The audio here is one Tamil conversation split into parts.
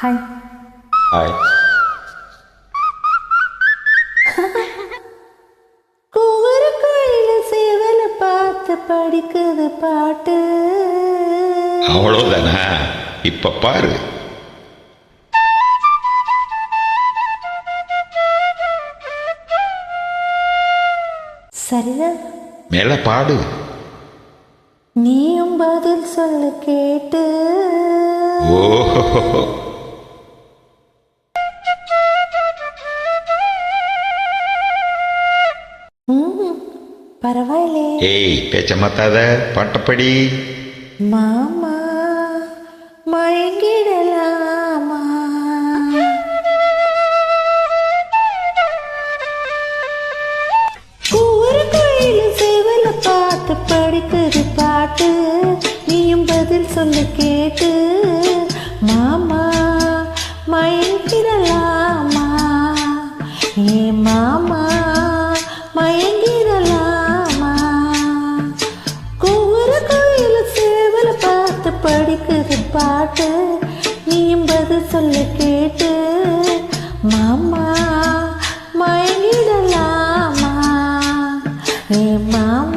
ஹாய் ஹாய் படிக்குது பாட்டு. அவ்வளோதானா இப்ப பாரு. சரிதான். மேல பாடு. நீயும் பதில் சொல்ல கேட்டு. ஓஹோ ம், பரவாயில்லே ஏய் பேச்ச மாத்தாத பாட்டப்படி. மாமா மயங்கிடலாமா? ஒவ்வொரு கோயில சேவல பார்த்து படிக்குது பாட்டு. நீயும் பதில் சொல்ல கேட்டு. மாமா மயங்கிடலாமா? ஏ மாமா பாட்டு நீயும் பதில் சொல்ல கேட்டு மாமா மயங்கிடலாமா? ஏ மாமா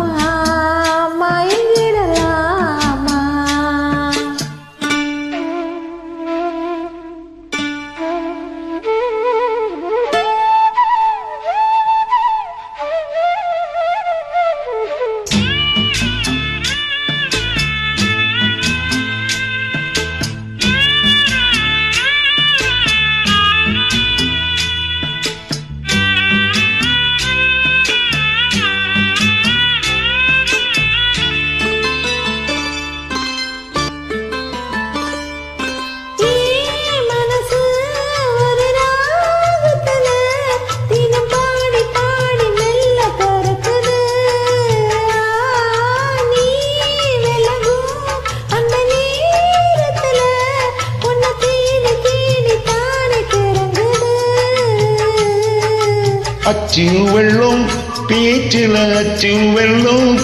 அச்சு வெள்ளம் பேச்சில் அச்சு வெள்ளம்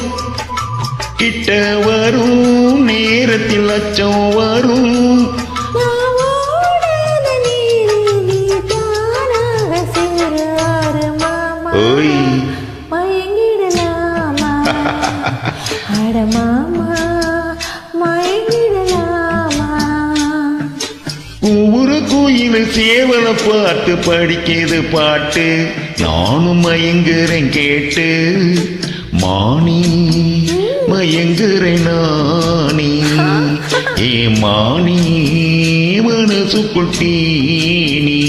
கிட்ட வரும் நேரத்தில் அச்சம் வரும். ஓய். மயங்கிடலாமா? அட மாமா. கோயில சேவல பாட்டு படிக்கிது பாட்டு. நானும் மயங்குறேன் கேட்டு மானி மயங்குறேன் நானி. ஏ மானி மனசுக்குள் தீனி.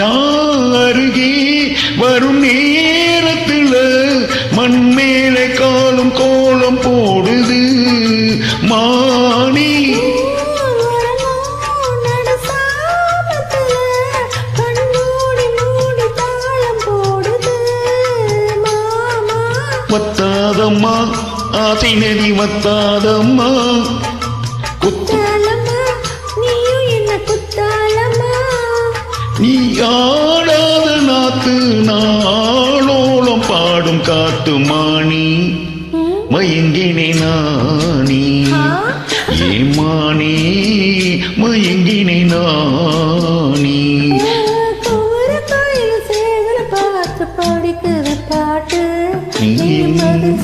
நான் அருகே வரும் நேரத்துல மண் மேலே காலும் கோலம் போடுது. மானி. வத்தாதம்மா ஆசை நதி வத்தாதம்மா. குத்து ஆடாத நாத்து நாளோளம் பாடும் காத்து மாணி. மயங்கினே நானி ஏமானி மயங்கினே நானி படிக்கிற பாட்டு நீ பதில்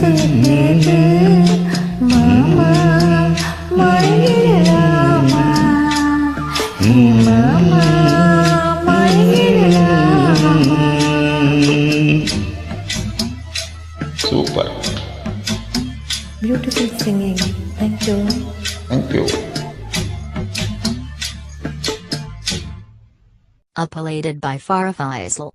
singing. Thank you. Thank you. Appellated by Farah Faisal.